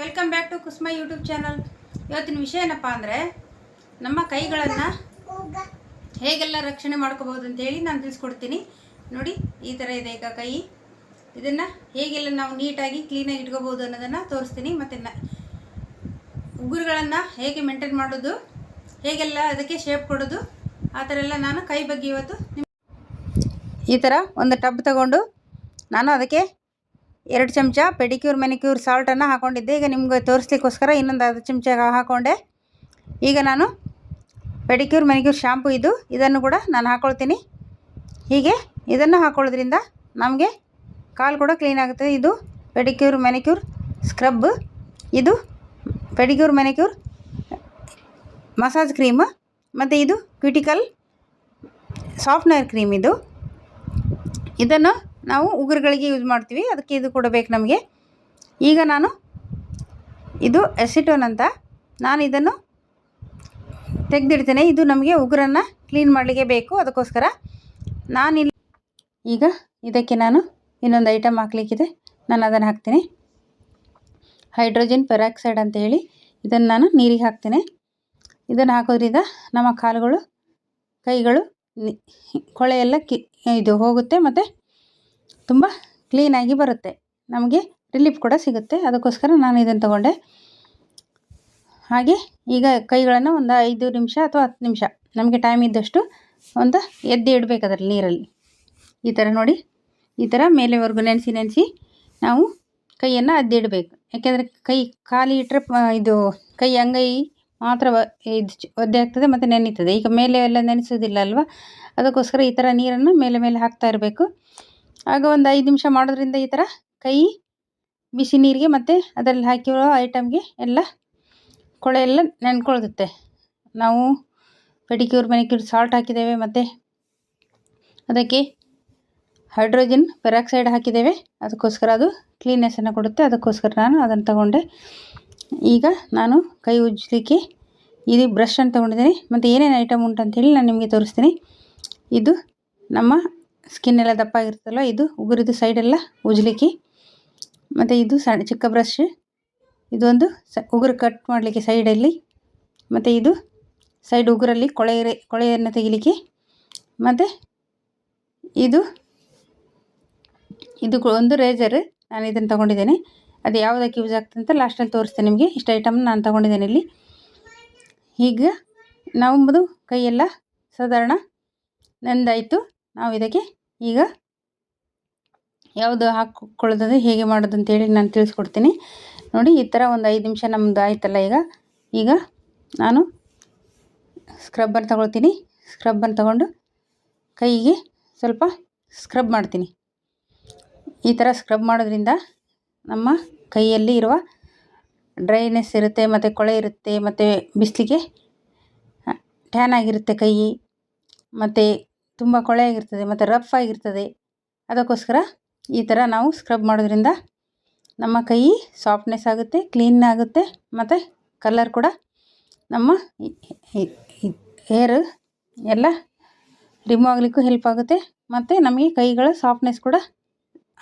Welcome back to Kusma YouTube channel ಇವತ್ತಿನ ವಿಷಯ ಏನಪ್ಪ ಅಂದರೆ ನಮ್ಮ ಕೈಗಳನ್ನು ಹೇಗೆಲ್ಲ ರಕ್ಷಣೆ ಮಾಡ್ಕೋಬೋದು ಅಂತೇಳಿ ನಾನು ತಿಳಿಸ್ಕೊಡ್ತೀನಿ. ನೋಡಿ, ಈ ಥರ ಇದೆ ಈಗ ಕೈ. ಇದನ್ನು ಹೇಗೆಲ್ಲ ನಾವು ನೀಟಾಗಿ ಕ್ಲೀನಾಗಿ ಇಟ್ಕೋಬೋದು ಅನ್ನೋದನ್ನು ತೋರಿಸ್ತೀನಿ. ಮತ್ತು ನ ಉಗುರುಗಳನ್ನು ಹೇಗೆ ಮೇಂಟೈನ್ ಮಾಡೋದು, ಹೇಗೆಲ್ಲ ಅದಕ್ಕೆ ಶೇಪ್ ಕೊಡೋದು, ಆ ಥರ ಎಲ್ಲ ನಾನು ಕೈ ಬಗ್ಗೆ ಇವತ್ತು ಈ ಥರ ಒಂದು ಟಬ್ ತಗೊಂಡು ನಾನು ಅದಕ್ಕೆ ಎರಡು ಚಮಚ ಪೆಡಿಕ್ಯೂರ್, ಮೆನಿಕ್ಯೂರ್ ಸಾಲ್ಟನ್ನು ಹಾಕೊಂಡಿದ್ದೆ. ಈಗ ನಿಮಗೆ ತೋರಿಸ್ಲಿಕ್ಕೋಸ್ಕರ ಇನ್ನೊಂದು ಅರ್ಧ ಚಮಚ ಹಾಕ್ಕೊಂಡೆ ಈಗ ನಾನು ಪೆಡಿಕ್ಯೂರ್, ಮೆನಿಕ್ಯೂರ್ ಶಾಂಪು ಇದು. ಇದನ್ನು ಕೂಡ ನಾನು ಹಾಕ್ಕೊಳ್ತೀನಿ ಹೀಗೆ ಇದನ್ನು ಹಾಕ್ಕೊಳ್ಳೋದ್ರಿಂದ ನಮಗೆ ಕಾಲು ಕೂಡ ಕ್ಲೀನ್ ಆಗುತ್ತೆ. ಇದು ಪೆಡಿಕ್ಯೂರ್, ಮೆನಿಕ್ಯೂರ್ ಸ್ಕ್ರಬ್ ಇದು ಪೆಡಿಕ್ಯೂರ್, ಮೆನಿಕ್ಯೂರ್ ಮಸಾಜ್ ಕ್ರೀಮ್. ಮತ್ತು ಇದು ಕ್ಯೂಟಿಕಲ್ ಸಾಫ್ಟ್ನರ್ ಕ್ರೀಮ್ ಇದು. ಇದನ್ನು ನಾವು ಉಗುರುಗಳಿಗೆ ಯೂಸ್ ಮಾಡ್ತೀವಿ. ಅದಕ್ಕೆ ಇದು ಕೂಡ ಬೇಕು ನಮಗೆ. ಈಗ ನಾನು ಇದು ಎಸಿಟೋನ್ ಅಂತ ನಾನು ಇದನ್ನು ತೆಗೆದಿಡ್ತೇನೆ. ಇದು ನಮಗೆ ಉಗುರನ್ನು ಕ್ಲೀನ್ ಮಾಡಲಿಕ್ಕೆ ಬೇಕು. ಅದಕ್ಕೋಸ್ಕರ ನಾನಿಲ್ಲಿ ಈಗ ಇದಕ್ಕೆ ನಾನು ಇನ್ನೊಂದು ಐಟಮ್ ಹಾಕಲಿಕ್ಕಿದೆ. ನಾನು ಅದನ್ನು ಹಾಕ್ತೀನಿ. ಹೈಡ್ರೋಜನ್ ಪೆರಾಕ್ಸೈಡ್ ಅಂತ ಹೇಳಿ ಇದನ್ನು ನಾನು ನೀರಿಗೆ ಹಾಕ್ತೇನೆ. ಇದನ್ನು ಹಾಕೋದ್ರಿಂದ ನಮ್ಮ ಕಾಲುಗಳು, ಕೈಗಳು, ನಿ, ಕೊಳೆ ಎಲ್ಲ ಕಿ, ಇದು ಹೋಗುತ್ತೆ ಮತ್ತು ತುಂಬ ಕ್ಲೀನಾಗಿ ಬರುತ್ತೆ. ನಮಗೆ ರಿಲೀಫ್ ಕೂಡ ಸಿಗುತ್ತೆ. ಅದಕ್ಕೋಸ್ಕರ ನಾನು ಇದನ್ನು ತಗೊಂಡೆ. ಹಾಗೆ ಈಗ ಕೈಗಳನ್ನು ಒಂದು ಐದು ನಿಮಿಷ ಅಥವಾ ಹತ್ತು ನಿಮಿಷ ನಮಗೆ ಟೈಮ್ ಇದ್ದಷ್ಟು ಒಂದು ಎದ್ದು ಇಡಬೇಕು ಅದರಲ್ಲಿ ನೀರಲ್ಲಿ. ಈ ಥರ ನೋಡಿ. ಈ ಥರ ಮೇಲೆವರೆಗೂ ನೆನೆಸಿ ನೆನೆಸಿ ನಾವು ಕೈಯನ್ನು ಅದ್ದಿಡಬೇಕು ಯಾಕೆಂದರೆ ಕೈ ಖಾಲಿ ಇಟ್ಟರೆ ಇದು ಕೈ ಅಂಗೈ ಮಾತ್ರ ಇದು ಒದ್ದೆ ಆಗ್ತದೆ ಮತ್ತು ನೆನೀತದೆ. ಈಗ ಮೇಲೆ ಎಲ್ಲ ನೆನೆಸೋದಿಲ್ಲ ಅಲ್ವಾ? ಅದಕ್ಕೋಸ್ಕರ ಈ ಥರ ನೀರನ್ನು ಮೇಲೆ ಮೇಲೆ ಹಾಕ್ತಾ ಇರಬೇಕು. ಆಗ ಒಂದು ಐದು ನಿಮಿಷ ಮಾಡೋದ್ರಿಂದ ಈ ಥರ ಕೈ, ಬಿಸಿ ನೀರಿಗೆ ಮತ್ತು ಅದರಲ್ಲಿ ಹಾಕಿರೋ ಐಟಮ್ಗೆ ಎಲ್ಲ ಕೊಳೆ ಎಲ್ಲ ನೆನ್ಕೊಳ್ದುತ್ತೆ ನಾವು ಪೆಡಿಕ್ಯೂರ್, ಮೆನಿಕ್ಯೂರ್ ಸಾಲ್ಟ್ ಹಾಕಿದ್ದೇವೆ ಮತ್ತು ಅದಕ್ಕೆ ಹೈಡ್ರೋಜನ್ ಪೆರಾಕ್ಸೈಡ್ ಹಾಕಿದ್ದೇವೆ. ಅದಕ್ಕೋಸ್ಕರ ಅದು ಕ್ಲೀನ್ನೆಸ್ಸನ್ನು ಕೊಡುತ್ತೆ. ಅದಕ್ಕೋಸ್ಕರ ನಾನು ಅದನ್ನು ತಗೊಂಡೆ. ಈಗ ನಾನು ಕೈ ಉಜ್ಜಲಿಕ್ಕೆ ಇದು ಬ್ರಷನ್ನು ತಗೊಂಡಿದ್ದೀನಿ. ಮತ್ತು ಏನೇನು ಐಟಮ್ ಉಂಟು ಅಂತೇಳಿ ನಾನು ನಿಮಗೆ ತೋರಿಸ್ತೀನಿ. ಇದು ನಮ್ಮ ಸ್ಕಿನ್ ಎಲ್ಲ ದಪ್ಪ ಆಗಿರುತ್ತಲ್ಲ ಇದು ಉಗುರಿದು ಸೈಡೆಲ್ಲ ಉಜ್ಲಿಕ್ಕೆ. ಮತ್ತು ಇದು ಸಣ್ಣ ಚಿಕ್ಕ ಬ್ರಷ್ ಇದೊಂದು ಸ, ಉಗುರು ಕಟ್ ಮಾಡಲಿಕ್ಕೆ ಸೈಡಲ್ಲಿ ಮತ್ತು ಇದು ಸೈಡ್ ಉಗುರಲ್ಲಿ ಕೊಳೆ ಕೊಳೆಯನ್ನು ತೆಗಿಲಿಕ್ಕೆ, ಮತ್ತು ಇದು ಇದು ಒಂದು ರೇಜರ್ ನಾನು ಇದನ್ನು ತೊಗೊಂಡಿದ್ದೇನೆ. ಅದು ಯಾವುದಕ್ಕೆ ಯೂಸ್ ಆಗ್ತದೆ ಅಂತ ಲಾಸ್ಟಲ್ಲಿ ತೋರಿಸ್ತೇನೆ ನಿಮಗೆ, ಇಷ್ಟು ಐಟಮ್ ನಾನು ತೊಗೊಂಡಿದ್ದೇನೆ ಇಲ್ಲಿ. ಈಗ ನಾವು ಕೈಯೆಲ್ಲ ಸಾಧಾರಣ ನಂದಾಯಿತು, ನಾವು ಇದಕ್ಕೆ ಈಗ ಯಾವುದು ಹಾಕ್ಕೊಳ್ಳೋದಂದ್ರೆ ಹೇಗೆ ಮಾಡೋದು ಅಂತೇಳಿ ನಾನು ತಿಳಿಸ್ಕೊಡ್ತೀನಿ. ನೋಡಿ, ಈ ಥರ ಒಂದು ಐದು ನಿಮಿಷ ನಮ್ಮದು ಆಯ್ತಲ್ಲ ಈಗ. ಈಗ ನಾನು ಸ್ಕ್ರಬ್ಬನ್ನು ತಗೊಳ್ತೀನಿ. ಸ್ಕ್ರಬ್ಬನ್ನು ತಗೊಂಡು ಕೈಗೆ ಸ್ವಲ್ಪ ಸ್ಕ್ರಬ್ ಮಾಡ್ತೀನಿ. ಈ ಥರ ಸ್ಕ್ರಬ್ ಮಾಡೋದ್ರಿಂದ ನಮ್ಮ ಕೈಯಲ್ಲಿ ಇರುವ ಡ್ರೈನೆಸ್ ಇರುತ್ತೆ, ಮತ್ತು ಕೊಳೆ ಇರುತ್ತೆ, ಮತ್ತು ಬಿಸಿಲಿಗೆ ಟ್ಯಾನ್ ಆಗಿರುತ್ತೆ ಕೈ, ಮತ್ತು ತುಂಬ ಕೊಳೆ ಆಗಿರ್ತದೆ ಮತ್ತು ರಫ್ ಆಗಿರ್ತದೆ. ಅದಕ್ಕೋಸ್ಕರ ಈ ಥರ ನಾವು ಸ್ಕ್ರಬ್ ಮಾಡೋದ್ರಿಂದ ನಮ್ಮ ಕೈ ಸಾಫ್ಟ್ನೆಸ್ ಆಗುತ್ತೆ ಕ್ಲೀನ್ ಆಗುತ್ತೆ ಮತ್ತು ಕಲರ್ ಕೂಡ ನಮ್ಮ ಹೇರ್ ಎಲ್ಲ ರಿಮೂವ್ ಆಗಲಿಕ್ಕೂ ಹೆಲ್ಪ್ ಆಗುತ್ತೆ ಮತ್ತು ನಮಗೆ ಕೈಗಳ ಸಾಫ್ಟ್ನೆಸ್ ಕೂಡ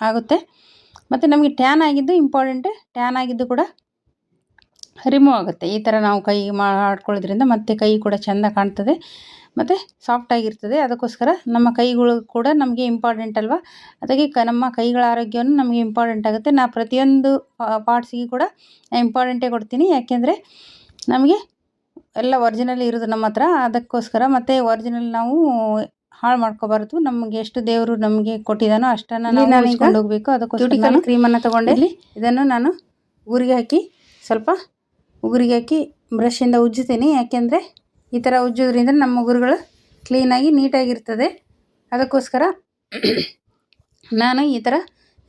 ಆಗುತ್ತೆ. ಮತ್ತು ನಮಗೆ ಟ್ಯಾನ್ ಆಗಿದ್ದು ಇಂಪಾರ್ಟೆಂಟ್ ಟ್ಯಾನ್ ಆಗಿದ್ದು ಕೂಡ ರಿಮೂವ್ ಆಗುತ್ತೆ. ಈ ಥರ ನಾವು ಕೈ ಮಾಡ್ಕೊಳ್ಳೋದ್ರಿಂದ ಮತ್ತು ಕೈ ಕೂಡ ಚೆಂದ ಕಾಣ್ತದೆ. ಮತ್ತು ಸಾಫ್ಟ್ ಆಗಿರ್ತದೆ. ಅದಕ್ಕೋಸ್ಕರ ನಮ್ಮ ಕೈಗಳು ಕೂಡ ನಮಗೆ ಇಂಪಾರ್ಟೆಂಟ್ ಅಲ್ವಾ? ಅದಕ್ಕೆ ಕ ನಮ್ಮ ಕೈಗಳ ಆರೋಗ್ಯವನ್ನು ನಮಗೆ ಇಂಪಾರ್ಟೆಂಟ್ ಆಗುತ್ತೆ. ನಾ ಪ್ರತಿಯೊಂದು ಪಾರ್ಟ್ಸಿಗೆ ಕೂಡ ಇಂಪಾರ್ಟೆಂಟೇ ಕೊಡ್ತೀನಿ. ಯಾಕೆಂದರೆ ನಮಗೆ ಎಲ್ಲ ಒರಿಜಿನಲ್ ಇರೋದು ನಮ್ಮ ಹತ್ರ. ಅದಕ್ಕೋಸ್ಕರ ಮತ್ತು ಒರಿಜಿನಲ್ ನಾವು ಹಾಳು ಮಾಡ್ಕೋಬಾರ್ದು. ನಮಗೆ ಎಷ್ಟು ದೇವರು ನಮಗೆ ಕೊಟ್ಟಿದ್ದಾನೋ ಅಷ್ಟನ್ನು ನಾನು ಉಳಿಸ್ಕೊಂಡು ಹೋಗಬೇಕು. ಅದಕ್ಕೋಸ್ಕರ ನಾನು ಕ್ರೀಮನ್ನು ತಗೊಂಡೆ. ಇದನ್ನು ನಾನು ಉಗುರಿಗೆ ಹಾಕಿ ಸ್ವಲ್ಪ ಉಗುರಿಗೆ ಹಾಕಿ ಬ್ರಷಿಂದ ಉಜ್ಜುತ್ತೇನೆ. ಯಾಕೆಂದರೆ ಈ ಥರ ಉಜ್ಜೋದ್ರಿಂದ ನಮ್ಮ ಉಗುರುಗಳು ಕ್ಲೀನಾಗಿ ನೀಟಾಗಿರ್ತದೆ ಅದಕ್ಕೋಸ್ಕರ ನಾನು ಈ ಥರ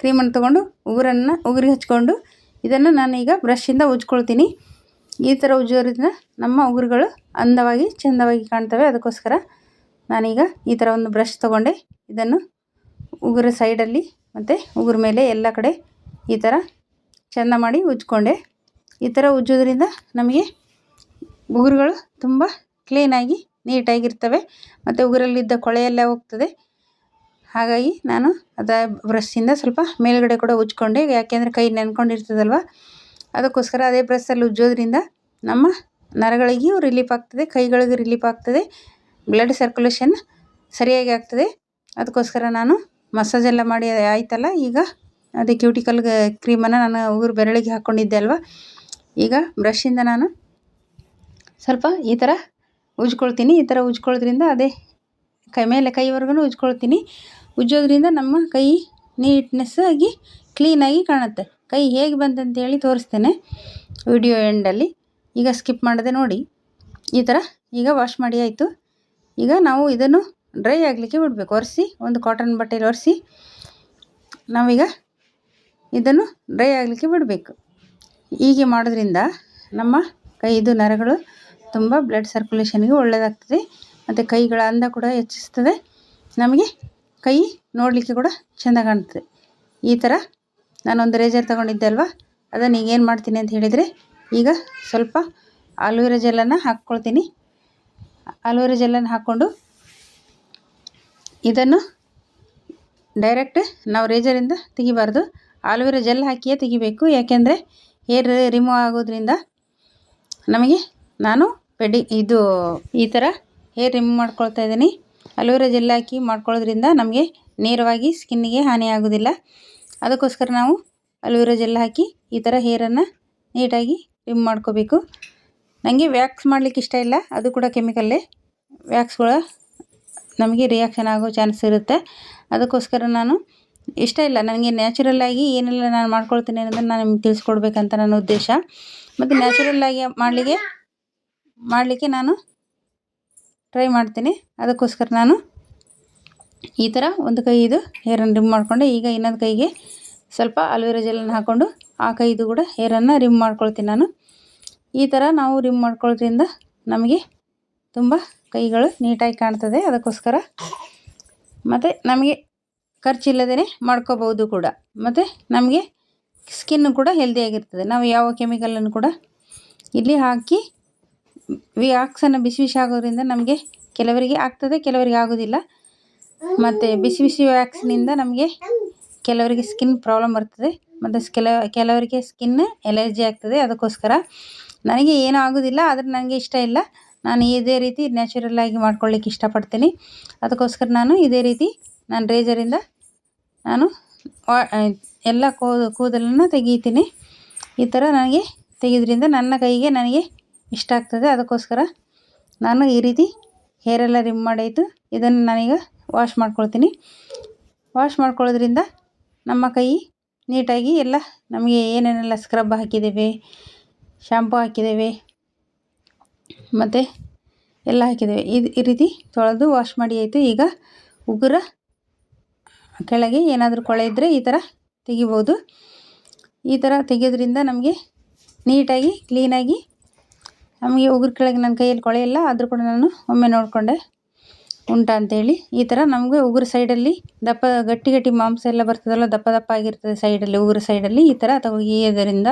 ಕ್ರೀಮನ್ನು ತೊಗೊಂಡು, ಉಗುರನ್ನು ಉಗುರಿಗೆ ಹಚ್ಕೊಂಡು ಇದನ್ನು ನಾನೀಗ ಬ್ರಷಿಂದ ಉಜ್ಕೊಳ್ತೀನಿ. ಈ ಥರ ಉಜ್ಜೋದ್ರಿಂದ ನಮ್ಮ ಉಗುರುಗಳು ಅಂದವಾಗಿ, ಚೆಂದವಾಗಿ ಕಾಣ್ತವೆ. ಅದಕ್ಕೋಸ್ಕರ ನಾನೀಗ ಈ ಥರ ಒಂದು ಬ್ರಷ್ ತೊಗೊಂಡೆ. ಇದನ್ನು ಉಗುರ ಸೈಡಲ್ಲಿ ಮತ್ತು ಉಗುರ ಮೇಲೆ ಎಲ್ಲ ಕಡೆ ಈ ಥರ ಚೆಂದ ಮಾಡಿ ಉಜ್ಕೊಂಡೆ. ಈ ಥರ ಉಜ್ಜೋದ್ರಿಂದ ನಮಗೆ ಉಗುರುಗಳು ತುಂಬ ಕ್ಲೀನಾಗಿ ನೀಟಾಗಿರ್ತವೆ ಮತ್ತು ಉಗುರಲ್ಲಿದ್ದ ಕೊಳೆಯೆಲ್ಲ ಹೋಗ್ತದೆ. ಹಾಗಾಗಿ ನಾನು ಅದ ಬ್ರಷ್ಷಿಂದ ಸ್ವಲ್ಪ ಮೇಲ್ಗಡೆ ಕೂಡ ಉಜ್ಕೊಂಡೆ. ಯಾಕೆಂದರೆ ಕೈ ನೆನ್ಕೊಂಡಿರ್ತದಲ್ವ? ಅದಕ್ಕೋಸ್ಕರ ಅದೇ ಬ್ರಷಲ್ಲಿ ಉಜ್ಜೋದ್ರಿಂದ ನಮ್ಮ ನರಗಳಿಗೂ ರಿಲೀಫ್ ಆಗ್ತದೆ, ಕೈಗಳಿಗೂ ರಿಲೀಫ್ ಆಗ್ತದೆ. ಬ್ಲಡ್ ಸರ್ಕ್ಯುಲೇಷನ್ ಸರಿಯಾಗಿ ಆಗ್ತದೆ. ಅದಕ್ಕೋಸ್ಕರ ನಾನು ಮಸಾಜ್ ಎಲ್ಲ ಮಾಡಿ ಆಯ್ತಲ್ಲ, ಈಗ ಅದೇ ಕ್ಯೂಟಿಕಲ್ಗೆ ಕ್ರೀಮನ್ನು ನಾನು ಉಗುರು ಬೆರಳಿಗೆ ಹಾಕ್ಕೊಂಡಿದ್ದೆ ಅಲ್ವಾ? ಈಗ ಬ್ರಷಿಂದ ನಾನು ಸ್ವಲ್ಪ ಈ ಥರ ಉಜ್ಕೊಳ್ತೀನಿ, ಈ ಥರ ಉಜ್ಕೊಳ್ಳೋದ್ರಿಂದ ಅದೇ ಕೈ ಮೇಲೆ ಕೈವರೆಗೂ ಉಜ್ಕೊಳ್ತೀನಿ. ಉಜ್ಜೋದ್ರಿಂದ ನಮ್ಮ ಕೈ ನೀಟ್ನೆಸ್ ಆಗಿ ಕ್ಲೀನಾಗಿ ಕಾಣುತ್ತೆ. ಕೈ ಹೇಗೆ ಬಂತಂತೇಳಿ ತೋರಿಸ್ತೇನೆ ವಿಡಿಯೋ ಎಂಡಲ್ಲಿ ಈಗ ಸ್ಕಿಪ್ ಮಾಡದೆ ನೋಡಿ. ಈ ಥರ ಈಗ ವಾಶ್ ಮಾಡಿ ಆಯಿತು. ಈಗ ನಾವು ಇದನ್ನು ಡ್ರೈ ಆಗಲಿಕ್ಕೆ ಬಿಡಬೇಕು. ಒರೆಸಿ, ಒಂದು ಕಾಟನ್ ಬಟ್ಟೆಲಿ ಒರೆಸಿ, ನಾವೀಗ ಇದನ್ನು ಡ್ರೈ ಆಗಲಿಕ್ಕೆ ಬಿಡಬೇಕು. ಹೀಗೆ ಮಾಡೋದ್ರಿಂದ ನಮ್ಮ ಕೈದು ನರಗಳು ತುಂಬ ಬ್ಲಡ್ ಸರ್ಕ್ಯುಲೇಷನ್ಗೆ ಒಳ್ಳೆಯದಾಗ್ತದೆ ಮತ್ತು ಕೈಗಳ ಅಂದ ಕೂಡ ಹೆಚ್ಚಿಸ್ತದೆ. ನಮಗೆ ಕೈ ನೋಡಲಿಕ್ಕೆ ಕೂಡ ಚೆಂದ ಕಾಣ್ತದೆ. ಈ ಥರ ನಾನೊಂದು ರೇಜರ್ ತೊಗೊಂಡಿದ್ದೆ ಅಲ್ವಾ? ಅದನ್ನು ಈಗ ಏನು ಮಾಡ್ತೀನಿ ಅಂತ ಹೇಳಿದರೆ, ಈಗ ಸ್ವಲ್ಪ ಆಲೂವೆರಾ ಜೆಲ್ಲನ್ನು ಹಾಕ್ಕೊಳ್ತೀನಿ. ಆಲೂವೆರಾ ಜೆಲ್ಲನ್ನು ಹಾಕ್ಕೊಂಡು ಇದನ್ನು ಡೈರೆಕ್ಟ್ ನಾವು ರೇಜರಿಂದ ತೆಗಿಬಾರ್ದು. ಆಲೂವೆರಾ ಜೆಲ್ ಹಾಕಿಯೇ ತೆಗಿಬೇಕು. ಯಾಕೆಂದರೆ ಹೇರ್ ರಿಮೂವ್ ಆಗೋದ್ರಿಂದ ನಮಗೆ ನಾನು ಪೆಡಿ ಇದು ಈ ಥರ ಹೇರ್ ರಿಮೂವ್ ಮಾಡ್ಕೊಳ್ತಾ ಇದ್ದೀನಿ. ಅಲೋವೆರಾ ಜೆಲ್ ಹಾಕಿ ಮಾಡ್ಕೊಳ್ಳೋದ್ರಿಂದ ನಮಗೆ ನೇರವಾಗಿ ಸ್ಕಿನ್ನಿಗೆ ಹಾನಿ ಆಗೋದಿಲ್ಲ. ಅದಕ್ಕೋಸ್ಕರ ನಾವು ಅಲೋವೆರಾ ಜೆಲ್ ಹಾಕಿ ಈ ಥರ ಹೇರನ್ನು ನೀಟಾಗಿ ರಿಮೂವ್ ಮಾಡ್ಕೋಬೇಕು. ನನಗೆ ವ್ಯಾಕ್ಸ್ ಮಾಡಲಿಕ್ಕೆ ಇಷ್ಟ ಇಲ್ಲ. ಅದು ಕೂಡ ಕೆಮಿಕಲ್ಲೇ ವ್ಯಾಕ್ಸ್ಗಳು ನಮಗೆ ರಿಯಾಕ್ಷನ್ ಆಗೋ ಚಾನ್ಸ್ ಇರುತ್ತೆ. ಅದಕ್ಕೋಸ್ಕರ ನಾನು ಇಷ್ಟ ಇಲ್ಲ. ನನಗೆ ನ್ಯಾಚುರಲ್ಲಾಗಿ ಏನೆಲ್ಲ ನಾನು ಮಾಡ್ಕೊಳ್ತೀನಿ ಅನ್ನೋದನ್ನು ನಾನು ನಿಮ್ಗೆ ತಿಳಿಸ್ಕೊಡ್ಬೇಕಂತ ನನ್ನ ಉದ್ದೇಶ. ಮತ್ತು ನ್ಯಾಚುರಲ್ಲಾಗಿ ಮಾಡಲಿಕ್ಕೆ ಮಾಡಲಿಕ್ಕೆ ನಾನು ಟ್ರೈ ಮಾಡ್ತೀನಿ. ಅದಕ್ಕೋಸ್ಕರ ನಾನು ಈ ಥರ ಒಂದು ಕೈ ಇದು ಹೇರನ್ನು ರಿಮ್ ಮಾಡಿಕೊಂಡೆ, ಈಗ ಇನ್ನೊಂದು ಕೈಗೆ ಸ್ವಲ್ಪ ಅಲೋವೆರಾ ಜೆಲ್ಲನ್ನು ಹಾಕ್ಕೊಂಡು ಆ ಕೈದು ಕೂಡ ಹೇರನ್ನು ರಿಮ್ ಮಾಡ್ಕೊಳ್ತೀನಿ ನಾನು. ಈ ಥರ ನಾವು ರಿಮ್ ಮಾಡ್ಕೊಳ್ಳೋದ್ರಿಂದ ನಮಗೆ ತುಂಬ ಕೈಗಳು ನೀಟಾಗಿ ಕಾಣ್ತದೆ. ಅದಕ್ಕೋಸ್ಕರ ಮತ್ತು ನಮಗೆ ಖರ್ಚಿಲ್ಲದೇ ಮಾಡ್ಕೋಬೋದು ಕೂಡ. ಮತ್ತು ನಮಗೆ ಸ್ಕಿನ್ನು ಕೂಡ ಹೆಲ್ದಿಯಾಗಿರ್ತದೆ ನಾವು ಯಾವ ಕೆಮಿಕಲನ್ನು ಕೂಡ ಇಲ್ಲಿ ಹಾಕಿ ವ್ಯಾಕ್ಸನ್ನು ಬಿಸಿ ಬಿಸಿ ಆಗೋದ್ರಿಂದ ನಮಗೆ ಕೆಲವರಿಗೆ ಆಗ್ತದೆ, ಕೆಲವರಿಗೆ ಆಗೋದಿಲ್ಲ. ಮತ್ತು ಬಿಸಿ ಬಿಸಿ ವ್ಯಾಕ್ಸಿನಿಂದ ನಮಗೆ ಕೆಲವರಿಗೆ ಸ್ಕಿನ್ ಪ್ರಾಬ್ಲಮ್ ಬರ್ತದೆ. ಮತ್ತು ಕೆಲ, ಕೆಲವರಿಗೆ ಸ್ಕಿನ್ ಎಲರ್ಜಿ ಆಗ್ತದೆ, ಅದಕ್ಕೋಸ್ಕರ. ನನಗೆ ಏನೂ ಆಗೋದಿಲ್ಲ, ಆದರೆ ನನಗೆ ಇಷ್ಟ ಇಲ್ಲ. ನಾನು ಇದೇ ರೀತಿ ನ್ಯಾಚುರಲ್ ಆಗಿ ಮಾಡ್ಕೊಳ್ಳಿಕ್ಕೆ ಇಷ್ಟಪಡ್ತೀನಿ. ಅದಕ್ಕೋಸ್ಕರ ನಾನು ಇದೇ ರೀತಿ ನಾನು ರೇಜರಿಂದ ನಾನು ಎಲ್ಲ ಕೂದಲನ್ನು ತೆಗೀತೀನಿ. ಈ ಥರ ನನಗೆ ತೆಗೆದ್ರಿಂದ ನನ್ನ ಕೈಗೆ ನನಗೆ ಇಷ್ಟ ಆಗ್ತದೆ ಅದಕ್ಕೋಸ್ಕರ ನಾನು ಈ ರೀತಿ ಹೇರೆಲ್ಲ ರಿಮ್ ಮಾಡಾಯಿತು ಇದನ್ನು ನಾನೀಗ ವಾಶ್ ಮಾಡ್ಕೊಳ್ತೀನಿ. ವಾಶ್ ಮಾಡ್ಕೊಳ್ಳೋದ್ರಿಂದ ನಮ್ಮ ಕೈ ನೀಟಾಗಿ ಎಲ್ಲ ನಮಗೆ ಏನೇನೆಲ್ಲ ಸ್ಕ್ರಬ್ ಹಾಕಿದ್ದೇವೆ ಶ್ಯಾಂಪು ಹಾಕಿದ್ದೇವೆ, ಮತ್ತು ಎಲ್ಲ ಹಾಕಿದ್ದೇವೆ. ಇದು ಈ ರೀತಿ ತೊಳೆದು ವಾಶ್ ಮಾಡಿ ಆಯಿತು. ಈಗ ಉಗುರ ಕೆಳಗೆ ಏನಾದರೂ ಕೊಳೆ ಇದ್ದರೆ ಈ ಥರ ತೆಗಿಬೋದು. ಈ ಥರ ತೆಗೆಯೋದ್ರಿಂದ ನಮಗೆ ನೀಟಾಗಿ ಕ್ಲೀನಾಗಿ ನಮಗೆ ಉಗುರು ಕೆಳಗೆ ನನ್ನ ಕೈಯಲ್ಲಿ ಕೊಳೆ ಇಲ್ಲ, ಆದರೂ ಕೂಡ ನಾನು ಒಮ್ಮೆ ನೋಡಿಕೊಂಡೆ. ಉಂಟಾ ಅಂತೇಳಿ. ಈ ಥರ ನಮಗೆ ಉಗುರು ಸೈಡಲ್ಲಿ ದಪ್ಪ ಗಟ್ಟಿ ಗಟ್ಟಿ ಮಾಂಸ ಎಲ್ಲ ಬರ್ತದಲ್ಲ, ದಪ್ಪ ದಪ್ಪ ಆಗಿರ್ತದೆ ಸೈಡಲ್ಲಿ ಉಗುರು ಸೈಡಲ್ಲಿ ಈ ಥರ ತೆಗಿಯೋದರಿಂದ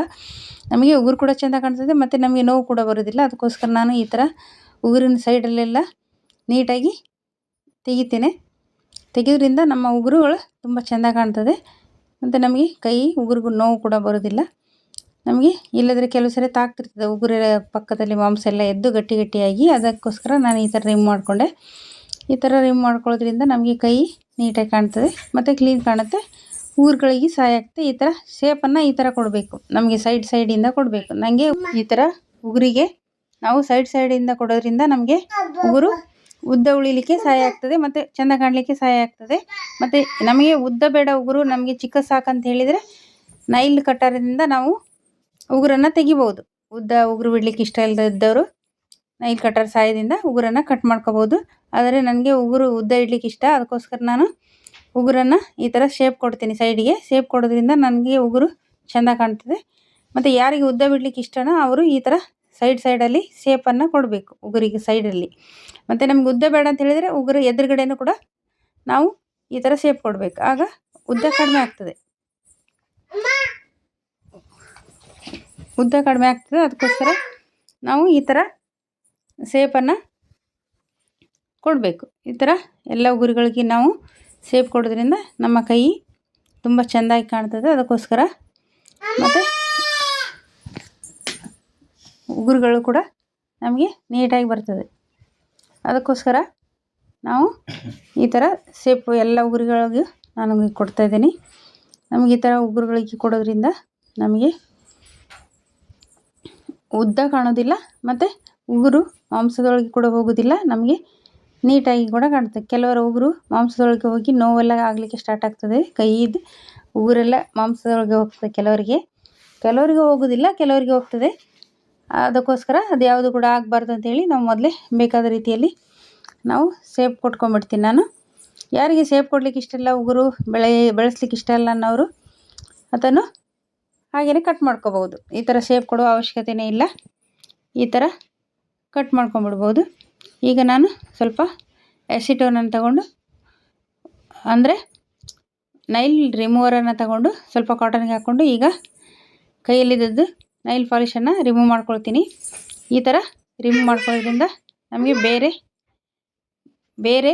ನಮಗೆ ಉಗುರು ಕೂಡ ಚೆಂದ ಕಾಣ್ತದೆ ಮತ್ತು ನಮಗೆ ನೋವು ಕೂಡ ಬರೋದಿಲ್ಲ. ಅದಕ್ಕೋಸ್ಕರ ನಾನು ಈ ಥರ ಉಗುರಿನ ಸೈಡಲ್ಲೆಲ್ಲ ನೀಟಾಗಿ ತೆಗಿತೇನೆ. ತೆಗೆಯೋದ್ರಿಂದ ನಮ್ಮ ಉಗುರುಗಳು ತುಂಬ ಚೆಂದ ಕಾಣ್ತದೆ. ಮತ್ತು ನಮಗೆ ಕೈ, ಉಗುರಿಗೂ ನೋವು ಕೂಡ ಬರೋದಿಲ್ಲ. ನಮಗೆ ಇಲ್ಲದ್ರೆ ಕೆಲವು ಸರಿ ತಾಕ್ತಿರ್ತದೆ. ಉಗುರ ಪಕ್ಕದಲ್ಲಿ ಮಾಂಸ ಎಲ್ಲ ಎದ್ದು ಗಟ್ಟಿ ಗಟ್ಟಿಯಾಗಿ ಅದಕ್ಕೋಸ್ಕರ ನಾನು ಈ ಥರ ರಿಮ್ ಮಾಡಿಕೊಂಡೆ. ಈ ಥರ ರಿಮ್ ಮಾಡ್ಕೊಳ್ಳೋದ್ರಿಂದ ನಮಗೆ ಕೈ ನೀಟಾಗಿ ಕಾಣ್ತದೆ. ಮತ್ತು ಕ್ಲೀನ್ ಕಾಣುತ್ತೆ. ಊರುಗಳಿಗೆ ಸಹಾಯ ಆಗ್ತದೆ ಈ ಥರ ಶೇಪನ್ನು ಈ ಥರ ಕೊಡಬೇಕು. ನಮಗೆ ಸೈಡ್ ಸೈಡಿಂದ ಕೊಡಬೇಕು. ನನಗೆ ಈ ಥರ ಉಗುರಿಗೆ ನಾವು ಸೈಡ್ ಸೈಡಿಂದ ಕೊಡೋದ್ರಿಂದ ನಮಗೆ ಉಗುರು ಉದ್ದ ಉಳಿಲಿಕ್ಕೆ ಸಹಾಯ ಆಗ್ತದೆ ಮತ್ತು ಚೆಂದ ಕಾಣಲಿಕ್ಕೆ ಸಹಾಯ ಆಗ್ತದೆ ಮತ್ತು ನಮಗೆ ಉದ್ದ ಬೇಡ ಉಗುರು ನಮಗೆ ಚಿಕ್ಕ ಸಾಕಂತ ಹೇಳಿದರೆ ನೈಲ್ ಕಟ್ಟರಿಂದ ನಾವು ಉಗುರನ್ನು ತೆಗಿಬೋದು ಉದ್ದ ಉಗುರು ಬಿಡ್ಲಿಕ್ಕೆ ಇಷ್ಟ ಇಲ್ಲದಿದ್ದವರು ನೈಲ್ ಕಟರ್ ಸಹಾಯದಿಂದ ಉಗುರನ್ನು ಕಟ್ ಮಾಡ್ಕೋಬೋದು ಆದರೆ ನನಗೆ ಉಗುರು ಉದ್ದ ಇಡ್ಲಿಕ್ಕೆ ಇಷ್ಟ. ಅದಕ್ಕೋಸ್ಕರ ನಾನು ಉಗುರನ್ನು ಈ ಥರ ಶೇಪ್ ಕೊಡ್ತೀನಿ ಸೈಡಿಗೆ ಶೇಪ್ ಕೊಡೋದ್ರಿಂದ ನನಗೆ ಉಗುರು ಚೆಂದ ಕಾಣ್ತದೆ. ಮತ್ತು ಯಾರಿಗೆ ಉದ್ದ ಬಿಡ್ಲಿಕ್ಕೆ ಇಷ್ಟನೋ ಅವರು ಈ ಥರ ಸೈಡ್ ಸೈಡಲ್ಲಿ ಶೇಪನ್ನು ಕೊಡಬೇಕು ಉಗುರಿಗೆ ಸೈಡಲ್ಲಿ ಮತ್ತು ನಮ್ಗೆ ಉದ್ದ ಬೇಡ ಅಂತ ಹೇಳಿದರೆ ಉಗುರು ಎದುರುಗಡೆನೂ ಕೂಡ ನಾವು ಈ ಥರ ಶೇಪ್ ಕೊಡಬೇಕು. ಆಗ ಉದ್ದ ಕಡಿಮೆ ಆಗ್ತದೆ. ಉದ್ದ ಕಡಿಮೆ ಆಗ್ತದೆ, ಅದಕ್ಕೋಸ್ಕರ ನಾವು ಈ ಥರ ಸೇಪನ್ನು ಕೊಡಬೇಕು. ಈ ಥರ ಎಲ್ಲ ಉಗುರುಗಳಿಗೆ ನಾವು ಸೇಪ್ ಕೊಡೋದ್ರಿಂದ ನಮ್ಮ ಕೈ ತುಂಬ ಚೆಂದಾಗಿ ಕಾಣ್ತದೆ, ಅದಕ್ಕೋಸ್ಕರ ಮತ್ತು ಉಗುರುಗಳು ಕೂಡ ನಮಗೆ ನೀಟಾಗಿ ಬರ್ತದೆ. ಅದಕ್ಕೋಸ್ಕರ ನಾವು ಈ ಥರ ಸೇಪು ಎಲ್ಲ ಉಗುರುಗಳಿಗೂ ನಾನು ಕೊಡ್ತಾಯಿದ್ದೀನಿ ನಮಗೆ ಈ ಥರ ಉಗುರುಗಳಿಗೆ ಕೊಡೋದ್ರಿಂದ ನಮಗೆ ಉದ್ದ ಕಾಣೋದಿಲ್ಲ, ಮತ್ತು ಉಗುರು ಮಾಂಸದೊಳಗೆ ಕೂಡ ಹೋಗೋದಿಲ್ಲ, ನಮಗೆ ನೀಟಾಗಿ ಕೂಡ ಕಾಣುತ್ತೆ. ಕೆಲವರು ಉಗುರು ಮಾಂಸದೊಳಗೆ ಹೋಗಿ ನೋವೆಲ್ಲ ಆಗಲಿಕ್ಕೆ ಸ್ಟಾರ್ಟ್ ಆಗ್ತದೆ. ಕೈಯಿದ್ದು ಉಗುರೆಲ್ಲ ಮಾಂಸದೊಳಗೆ ಹೋಗ್ತದೆ ಕೆಲವರಿಗೆ. ಕೆಲವರಿಗೆ ಹೋಗೋದಿಲ್ಲ, ಕೆಲವರಿಗೆ ಹೋಗ್ತದೆ. ಅದಕ್ಕೋಸ್ಕರ ಅದು ಯಾವುದು ಕೂಡ ಆಗಬಾರ್ದು ಅಂತೇಳಿ ನಾವು ಮೊದಲೇ ಬೇಕಾದ ರೀತಿಯಲ್ಲಿ ನಾವು ಸೇಪ್ ಕೊಟ್ಕೊಂಡ್ಬಿಡ್ತೀನಿ ನಾನು. ಯಾರಿಗೆ ಸೇಪ್ ಕೊಡ್ಲಿಕ್ಕೆ ಇಷ್ಟ ಇಲ್ಲ, ಉಗುರು ಬೆಳೆ, ಬೆಳೆಸ್ಲಿಕ್ಕೆ ಇಷ್ಟ ಇಲ್ಲ ಅನ್ನೋರು, ಅದನ್ನು ಹಾಗೆಯೇ ಕಟ್ ಮಾಡ್ಕೋಬೋದು ಈ ಥರ ಶೇಪ್ ಕೊಡುವ ಅವಶ್ಯಕತೆಯೇ ಇಲ್ಲ. ಈ ಥರ ಕಟ್ ಮಾಡ್ಕೊಂಬಿಡ್ಬೋದು ಈಗ ನಾನು ಸ್ವಲ್ಪ ಎಸಿಟೋನನ್ನು ತಗೊಂಡು, ಅಂದರೆ ನೈಲ್ ರಿಮೂವರನ್ನು ತಗೊಂಡು ಸ್ವಲ್ಪ ಕಾಟನ್ಗೆ ಹಾಕ್ಕೊಂಡು ಈಗ ಕೈಯಲ್ಲಿದ್ದದ್ದು ನೈಲ್ ಪಾಲಿಷನ್ನು ರಿಮೂವ್ ಮಾಡ್ಕೊಳ್ತೀನಿ. ಈ ಥರ ರಿಮೂವ್ ಮಾಡ್ಕೊಳ್ಳೋದ್ರಿಂದ ನಮಗೆ ಬೇರೆ ಬೇರೆ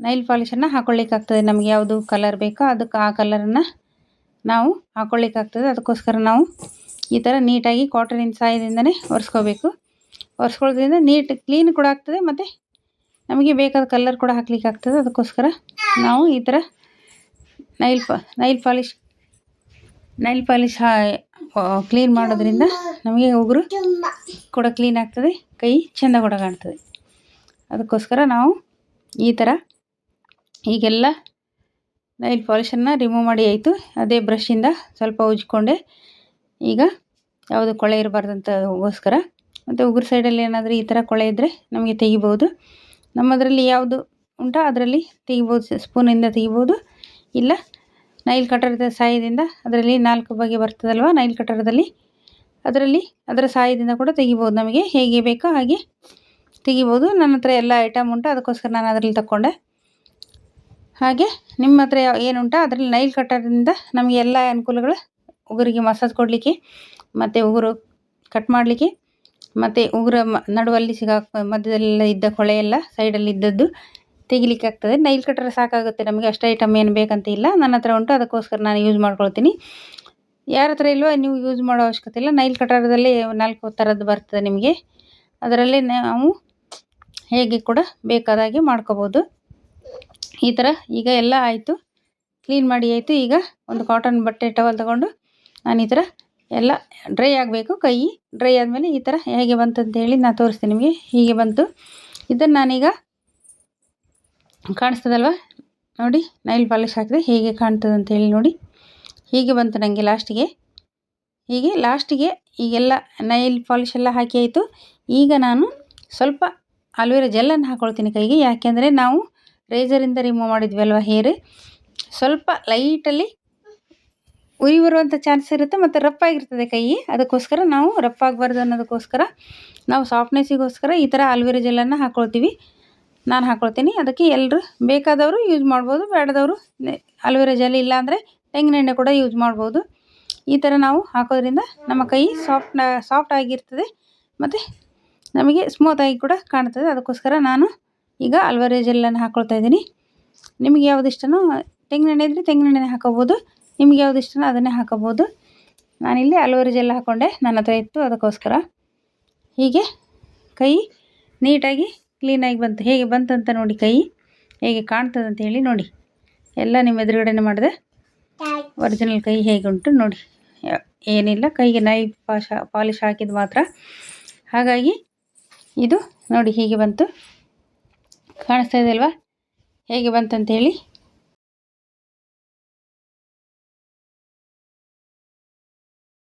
ನೈಲ್ ಪಾಲಿಷನ್ನು ಹಾಕ್ಕೊಳ್ಳಿಕ್ಕಾಗ್ತದೆ ನಮಗೆ ಯಾವುದು ಕಲರ್ ಬೇಕೋ ಅದಕ್ಕೆ ಆ ಕಲರನ್ನು ನಾವು ಹಾಕ್ಕೊಳ್ಳಿಕ್ಕಾಗ್ತದೆ ಅದಕ್ಕೋಸ್ಕರ ನಾವು ಈ ಥರ ನೀಟಾಗಿ ಕಾಟನಿನ ಸಹಾಯದಿಂದನೇ ಒರೆಸ್ಕೋಬೇಕು. ಒರೆಸ್ಕೊಳ್ಳೋದ್ರಿಂದ ನೀಟ್ ಕ್ಲೀನ್ ಕೂಡ ಆಗ್ತದೆ ಮತ್ತು ನಮಗೆ ಬೇಕಾದ ಕಲರ್ ಕೂಡ ಹಾಕ್ಲಿಕ್ಕಾಗ್ತದೆ. ಅದಕ್ಕೋಸ್ಕರ ನಾವು ಈ ಥರ ನೈಲ್ ಪ nail polish nail polish clean ಮಾಡೋದ್ರಿಂದ ನಮಗೆ ಉಗುರು ಕೂಡ ಕ್ಲೀನ್ ಆಗ್ತದೆ. ಕೈ ಚೆಂದ ಕೂಡ ಕಾಣ್ತದೆ. ಅದಕ್ಕೋಸ್ಕರ ನಾವು ಈ ಥರ ಈಗೆಲ್ಲ ನೈಲ್ ಪಾಲಿಷನ್ನು ರಿಮೂವ್ ಮಾಡಿ ಆಯಿತು. ಅದೇ ಬ್ರಷಿಂದ ಸ್ವಲ್ಪ ಉಜ್ಕೊಂಡೆ. ಈಗ ಯಾವುದು ಕೊಳೆ ಇರಬಾರ್ದಂತಗೋಸ್ಕರ ಮತ್ತು ಉಗುರು ಸೈಡಲ್ಲಿ ಏನಾದರೂ ಈ ಥರ ಕೊಳೆ ಇದ್ದರೆ ನಮಗೆ ತೆಗಿಬೋದು. ನಮ್ಮದರಲ್ಲಿ ಯಾವುದು ಉಂಟೋ ಅದರಲ್ಲಿ ತೆಗಿಬೋದು. ಸ್ಪೂನಿಂದ ತೆಗಿಬೋದು. ಇಲ್ಲ ನೈಲ್ ಕಟರದ ಸಹಾಯದಿಂದ ಅದರಲ್ಲಿ ನಾಲ್ಕು ಬಗೆ ಬರ್ತದಲ್ವ ನೈಲ್ ಕಟರದಲ್ಲಿ ಅದರಲ್ಲಿ ಅದರ ಸಹಾಯದಿಂದ ಕೂಡ ತೆಗಿಬೋದು. ನಮಗೆ ಹೇಗೆ ಬೇಕೋ ಹಾಗೆ ತೆಗಿಬೋದು. ನನ್ನ ಹತ್ರ ಎಲ್ಲ ಐಟಮ್ ಉಂಟು. ಅದಕ್ಕೋಸ್ಕರ ನಾನು ಅದರಲ್ಲಿ ತಗೊಂಡೆ ಹಾಗೆ ನಿಮ್ಮ ಹತ್ರ ಏನುಂಟೋ, ಅದರಲ್ಲಿ ನೈಲ್ ಕಟ್ಟರಿಂದ ನಮಗೆ ಎಲ್ಲ ಅನುಕೂಲಗಳು, ಉಗುರಿಗೆ ಮಸಾಜ್ ಕೊಡಲಿಕ್ಕೆ, ಮತ್ತು ಉಗುರು ಕಟ್ ಮಾಡಲಿಕ್ಕೆ, ಮತ್ತು ಉಗುರ ನಡುವಲ್ಲಿ ಸಿಗಾಕ ಮಧ್ಯದಲ್ಲೆಲ್ಲ ಇದ್ದ ಕೊಳೆ ಎಲ್ಲ ಸೈಡಲ್ಲಿ ಇದ್ದದ್ದು ತೆಗಿಲಿಕ್ಕೆ ಆಗ್ತದೆ. ನೈಲ್ ಕಟ್ಟರ್ ಸಾಕಾಗುತ್ತೆ ನಮಗೆ, ಅಷ್ಟು ಐಟಮ್ ಏನು ಬೇಕಂತ ಇಲ್ಲ. ನನ್ನ ಹತ್ರ ಉಂಟು, ಅದಕ್ಕೋಸ್ಕರ ನಾನು ಯೂಸ್ ಮಾಡ್ಕೊಳ್ತೀನಿ. ಯಾರ ಹತ್ರ ಇಲ್ವೋ, ನೀವು ಯೂಸ್ ಮಾಡೋ ಅವಶ್ಯಕತೆ ಇಲ್ಲ. ನೈಲ್ ಕಟ್ಟರದಲ್ಲಿ ನಾಲ್ಕು ಥರದ್ದು ಬರ್ತದೆ ನಿಮಗೆ. ಅದರಲ್ಲಿ ನಾವು ಹೇಗೆ ಕೂಡ ಬೇಕಾದಾಗೆ ಮಾಡ್ಕೋಬೋದು. ಈ ಥರ ಈಗ ಎಲ್ಲ ಆಯಿತು. ಕ್ಲೀನ್ ಮಾಡಿ ಆಯಿತು. ಈಗ ಒಂದು ಕಾಟನ್ ಬಟ್ಟೆ ಟವಲ್ ತಗೊಂಡು ನಾನು ಈ ಥರ ಎಲ್ಲ ಡ್ರೈ ಆಗಬೇಕು. ಕೈ ಡ್ರೈ ಆದಮೇಲೆ ಈ ಥರ ಹೇಗೆ ಬಂತು ಅಂತ ಹೇಳಿ ನಾನು ತೋರಿಸ್ತೀನಿ ನಿಮಗೆ. ಹೀಗೆ ಬಂತು. ಇದನ್ನು ನಾನೀಗ ಕಾಣಿಸ್ತದಲ್ವ? ನೋಡಿ ನೈಲ್ ಪಾಲಿಶ್ ಹಾಕಿದೆ ಹೇಗೆ ಕಾಣ್ತದೆ ಅಂತ ಹೇಳಿ ನೋಡಿ. ಹೀಗೆ ಬಂತು ನನಗೆ ಲಾಸ್ಟಿಗೆ ಹೀಗೆ ಲಾಸ್ಟಿಗೆ ಈಗೆಲ್ಲ ನೈಲ್ ಪಾಲಿಶ್ ಎಲ್ಲ ಹಾಕಿ ಆಯಿತು. ಈಗ ನಾನು ಸ್ವಲ್ಪ ಅಲೋವೆರಾ ಜೆಲ್ಲನ್ನು ಹಾಕ್ಕೊಳ್ತೀನಿ ಕೈಗೆ. ಯಾಕೆಂದರೆ ನಾವು ರೇಜರಿಂದ ರಿಮೂವ್ ಮಾಡಿದ್ವಿ ಹೇರ್ ಸ್ವಲ್ಪ ಲೈಟಲ್ಲಿ ಉರಿ ಬರುವಂಥ ಚಾನ್ಸ್ ಇರುತ್ತೆ ಮತ್ತು ರಪ್ಪಾಗಿರ್ತದೆ ಕೈ. ಅದಕ್ಕೋಸ್ಕರ ನಾವು ರಪ್ಪಾಗಬಾರ್ದು ಅನ್ನೋದಕ್ಕೋಸ್ಕರ ನಾವು ಸಾಫ್ಟ್ನೆಸ್ಸಿಗೋಸ್ಕರ ಈ ಥರ ಅಲ್ವೇರಾ ಜೆಲ್ಲನ್ನು ಹಾಕ್ಕೊಳ್ತೀವಿ ನಾನು ಹಾಕ್ಕೊಳ್ತೀನಿ ಅದಕ್ಕೆ ಎಲ್ಲರೂ ಬೇಕಾದವರು ಯೂಸ್ ಮಾಡ್ಬೋದು, ಬೇಡದವರು ಅಲ್ವೇರಾ ಜೆಲ್ ತೆಂಗಿನ ಎಣ್ಣೆ ಕೂಡ ಯೂಸ್ ಮಾಡ್ಬೋದು. ಈ ಥರ ನಾವು ಹಾಕೋದ್ರಿಂದ ನಮ್ಮ ಕೈ ಸಾಫ್ಟ್ ಸಾಫ್ಟ್ ಆಗಿರ್ತದೆ ಮತ್ತು ನಮಗೆ ಸ್ಮೂತಾಗಿ ಕೂಡ ಕಾಣ್ತದೆ. ಅದಕ್ಕೋಸ್ಕರ ನಾನು ಈಗ ಅಲ್ವೇರಾ ಜೆಲ್ಲನ್ನು ಹಾಕ್ಕೊಳ್ತಾ ಇದ್ದೀನಿ. ನಿಮಗೆ ಯಾವ್ದು ಇಷ್ಟನೋ, ತೆಂಗಿನೆಣ್ಣೆ ಇದ್ದರೆ ತೆಂಗಿನೆಣ್ಣೆ ಹಾಕೋಬೋದು. ನಿಮ್ಗೆ ಯಾವ್ದು ಇಷ್ಟನೋ ಅದನ್ನೇ ಹಾಕೋಬೋದು. ನಾನಿಲ್ಲಿ ಅಲ್ವರೇಜೆಲ್ಲ ಜೆಲ್ ಹಾಕ್ಕೊಂಡೆ ನನ್ನ ಹತ್ರ ಇತ್ತು, ಅದಕ್ಕೋಸ್ಕರ. ಹೀಗೆ ಕೈ ನೀಟಾಗಿ ಕ್ಲೀನಾಗಿ ಬಂತು. ಹೇಗೆ ಬಂತಂತ ನೋಡಿ ಕೈ, ಹೇಗೆ ಕಾಣ್ತದೆ ಅಂತ ಹೇಳಿ ನೋಡಿ. ಎಲ್ಲ ನಿಮ್ಮ ಎದುರುಗಡೆನೇ ಮಾಡಿದೆ. ಒರಿಜಿನಲ್ ಕೈ ಹೇಗೆ ಉಂಟು ನೋಡಿ. ಏನಿಲ್ಲ, ಕೈಗೆ ನೈ ಪಾಶ, ಪಾಲಿಶ್ ಹಾಕಿದ್ದು ಮಾತ್ರ. ಹಾಗಾಗಿ ಇದು ನೋಡಿ ಹೀಗೆ ಬಂತು. ಕಾಣಿಸ್ತಾ ಇದೆ ಅಲ್ವಾ? ಹೇಗೆ ಬಂತಂತೇಳಿ?